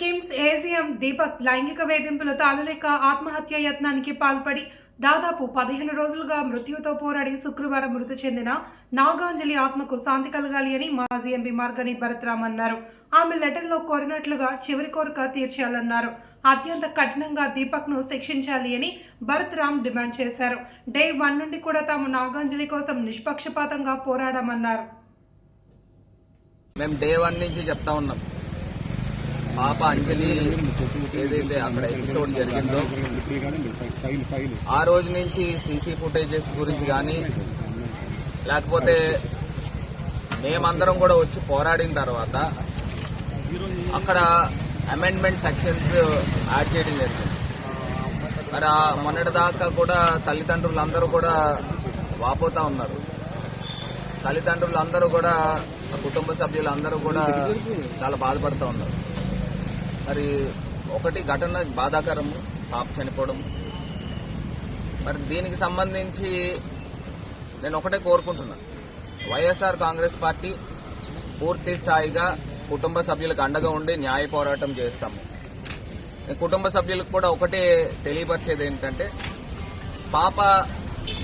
KIMS AGM Deepak లైంగిక వేధింపులు తాళలేక ఆత్మహత్య యత్నానికి పాల్పడి దాదాపు పదిహేను రోజులుగా మృత్యుతో పోరాడి శుక్రవారం మృతి చెందిన నాగాంజలి ఆత్మకు శాంతి కలగాలి అని మాజీ ఎంపీ మార్గని భరత్రామ్ అన్నారు. ఆమె లెటర్లో కోరినట్లుగా చివరి కోరిక తీర్చాలన్నారు అత్యంత కఠినంగా దీపక్ను శిక్షించాలి అని భరత్ రామ్ డిమాండ్ చేశారు. డే వన్ నుండి కూడా తాము నాగాంజలి కోసం నిష్పక్షపాతంగా పోరాడమన్నారు. మేము డే వన్ నుంచి చెప్తా ఉన్నాం. పాప అంజలి ఏదైతే అక్కడ ఎపిసోడ్ జరిగిందో ఆ రోజు నుంచి సీసీ ఫుటేజెస్ గురించి కానీ లేకపోతే మేమందరం కూడా వచ్చి పోరాడిన తర్వాత అక్కడ అమెండ్మెంట్ సెక్షన్స్ యాడ్ చేయడం జరిగింది. మరి ఆ మొన్నటి దాకా కూడా తల్లిదండ్రులందరూ కూడా వాపోతా ఉన్నారు. తల్లిదండ్రులందరూ కూడా కుటుంబ సభ్యులందరూ కూడా చాలా బాధపడుతూ ఉన్నారు. మరి ఒకటి ఘటన బాధాకరము పాప చనిపోవడం మరి దీనికి సంబంధించి నేను ఒకటే కోరుకుంటున్నా. వైఎస్ఆర్ కాంగ్రెస్ పార్టీ పూర్తి స్థాయిగా కుటుంబ సభ్యులకు అండగా ఉండి న్యాయ పోరాటం చేస్తాము నేను కుటుంబ సభ్యులకు కూడా ఒకటే తెలియపరిచేది ఏంటంటే పాప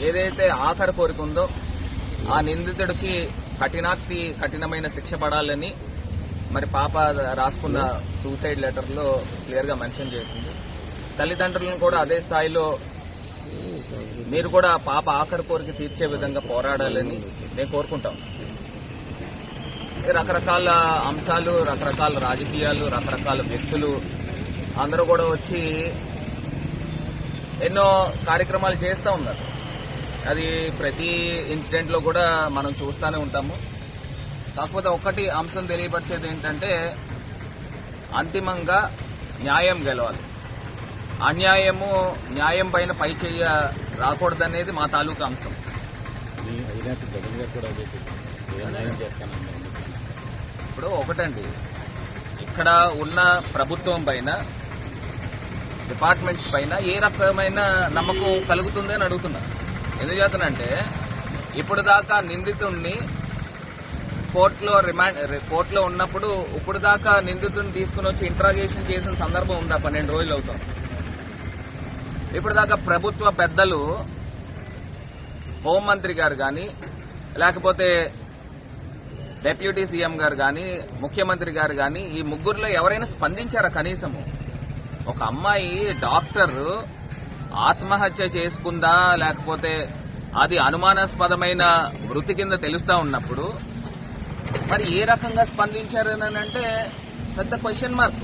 ఏదైతే ఆఖరి కోరిక ఉందో ఆ నిందితుడికి కఠినాక్తి కఠినమైన శిక్ష పడాలని మరి పాప రాసుకున్న సూసైడ్ లెటర్లో క్లియర్గా మెన్షన్ చేసింది. తల్లిదండ్రులను కూడా అదే స్థాయిలో మీరు కూడా పాప ఆఖరి కోరిక తీర్చే విధంగా పోరాడాలని మేము కోరుకుంటాం. రకరకాల అంశాలు రకరకాల రాజకీయాలు రకరకాల వ్యక్తులు అందరూ కూడా వచ్చి ఎన్నో కార్యక్రమాలు చేస్తూ ఉన్నారు. అది ప్రతి ఇన్సిడెంట్లో కూడా మనం చూస్తూనే ఉంటాము. కాకపోతే ఒకటి అంశం తెలియపరిచేది ఏంటంటే అంతిమంగా న్యాయం గెలవాలి. అన్యాయము న్యాయం పైన పై చెయ్య రాకూడదనేది మా తాలూకా అంశం. ఇప్పుడు ఒకటండి. ఇక్కడ ఉన్న ప్రభుత్వం పైన డిపార్ట్మెంట్స్ పైన ఏ రకమైన నమ్మకం కలుగుతుందని అడుగుతున్నా. ఎందుకు చేతనంటే ఇప్పుడు దాకా నిందితుడిని కోర్టులో రిమాండ్ కోర్టులో ఉన్నప్పుడు ఇప్పుడు దాకా నిందితుడిని తీసుకుని వచ్చి ఇంట్రాగేషన్ చేసిన సందర్భం ఉందా? పన్నెండు రోజులు అవుతాం. ఇప్పుడు దాకా ప్రభుత్వ పెద్దలు హోంమంత్రి గారు కానీ లేకపోతే డిప్యూటీ సీఎం గారు కానీ ముఖ్యమంత్రి గారు కానీ ఈ ముగ్గురులో ఎవరైనా స్పందించారా కనీసము? ఒక అమ్మాయి డాక్టర్ ఆత్మహత్య చేసుకుందా? లేకపోతే అది అనుమానాస్పదమైన వృత్తి కింద తెలుస్తా ఉన్నప్పుడు మరి ఏ రకంగా స్పందించారని అంటే పెద్ద క్వశ్చన్ మార్క్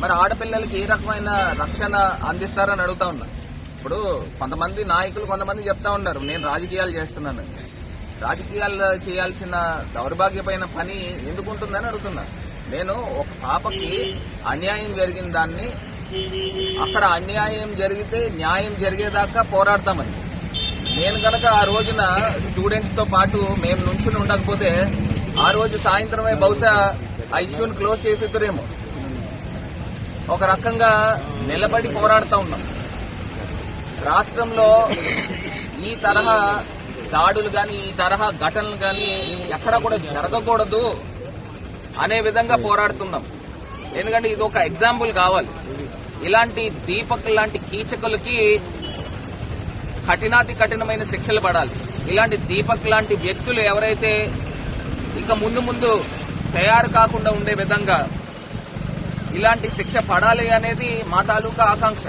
మరి ఆడపిల్లలకి ఏ రకమైన రక్షణ అందిస్తారని అడుగుతా ఉన్నా. ఇప్పుడు కొంతమంది నాయకులు కొంతమంది చెప్తా ఉన్నారు. నేను రాజకీయాలు చేస్తున్నాను. రాజకీయాలు చేయాల్సిన దౌర్భాగ్యమైన పని ఎందుకు ఉంటుందని అడుగుతున్నా. నేను ఒక పాపకి అన్యాయం జరిగిన దాన్ని అక్కడ అన్యాయం జరిగితే న్యాయం జరిగేదాకా పోరాడతామని. నేను కనుక ఆ రోజున స్టూడెంట్స్తో పాటు మేము నుంచుని ఉండకపోతే ఆ రోజు సాయంత్రమే బహుశా ఆ ఇష్యూని క్లోజ్ చేసేద్దరేమో. ఒక రకంగా నిలబడి పోరాడుతూ ఉన్నాం. రాష్ట్రంలో ఈ తరహా దాడులు కానీ ఈ తరహా ఘటనలు కానీ ఎక్కడ కూడా జరగకూడదు అనే విధంగా పోరాడుతున్నాం. ఎందుకంటే ఇది ఒక ఎగ్జాంపుల్ కావాలి. ఇలాంటి దీపక్ లాంటి కీచకులకి కఠినాతి కఠినమైన శిక్షలు పడాలి. ఇలాంటి దీపక్ లాంటి వ్యక్తులు ఎవరైతే ఇక ముందు ముందు తయారు కాకుండా ఉండే విధంగా ఇలాంటి శిక్ష పడాలి అనేది మా తాలూకా ఆకాంక్ష.